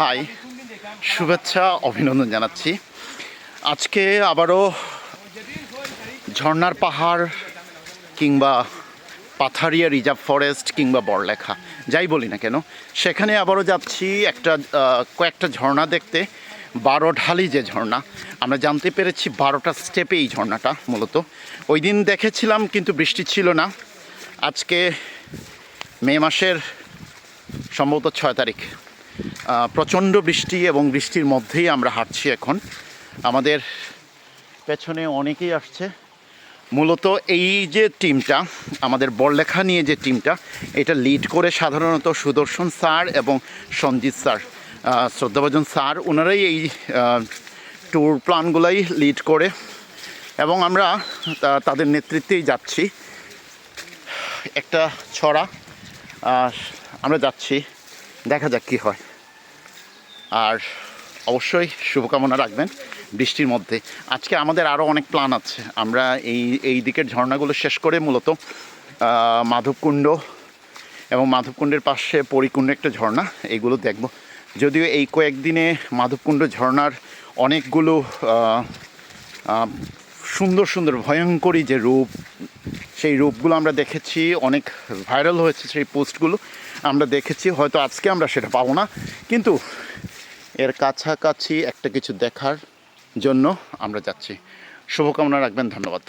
High, শুভেচ্ছা, অভিনন্দন জানাচ্ছি। আজকে আবারও ঝর্ণার পাহাড় কিংবা পাথারিয়া রিজার্ভ ফরেস্ট কিংবা বড়লেখা, যাই বলি না কেন, সেখানে আবারও যাচ্ছি একটা কয়েকটা ঝর্ণা দেখতে। বারো ঢালি যে ঝর্ণা, আমরা জানতে পেরেছি বারোটা স্টেপে এই ঝর্ণাটা মূলত। ওই দিন দেখেছিলাম, কিন্তু বৃষ্টি ছিল না। আজকে মে মাসের সম্ভবত ছয় তারিখ। প্রচণ্ড বৃষ্টি এবং বৃষ্টির মধ্যেই আমরা হাঁটছি এখন। আমাদের পেছনে অনেকেই আসছে। মূলত এই যে টিমটা, আমাদের বড়লেখা নিয়ে যে টিমটা, এটা লিড করে সাধারণত সুদর্শন স্যার এবং সঞ্জিত স্যার। শ্রদ্ধাভাজন স্যার, ওনারাই এই ট্যুর প্ল্যানগুলাই লিড করে এবং আমরা তাদের নেতৃত্বেই যাচ্ছি। একটা ছড়া আমরা যাচ্ছি। দেখা যাক কী হয়। আর অবশ্যই শুভকামনা রাখবেন বৃষ্টির মধ্যে। আজকে আমাদের আরও অনেক প্ল্যান আছে। আমরা এই এই দিকের ঝর্ণাগুলো শেষ করে মূলত মাধবকুণ্ড এবং মাধবকুণ্ডের পাশে পরিকুণ্ড একটা ঝর্ণা এইগুলো দেখব। যদিও এই কয়েকদিনে মাধবকুণ্ড ঝর্ণার অনেকগুলো সুন্দর সুন্দর ভয়ঙ্করী যে রূপ সেই রূপগুলো আমরা দেখেছি, অনেক ভাইরাল হয়েছে সেই পোস্টগুলো আমরা দেখেছি, হয়তো আজকে আমরা সেটা পাবো না। কিন্তু এর কাছাকাছি একটা কিছু দেখার জন্য আমরা যাচ্ছি। শুভকামনা রাখবেন, ধন্যবাদ।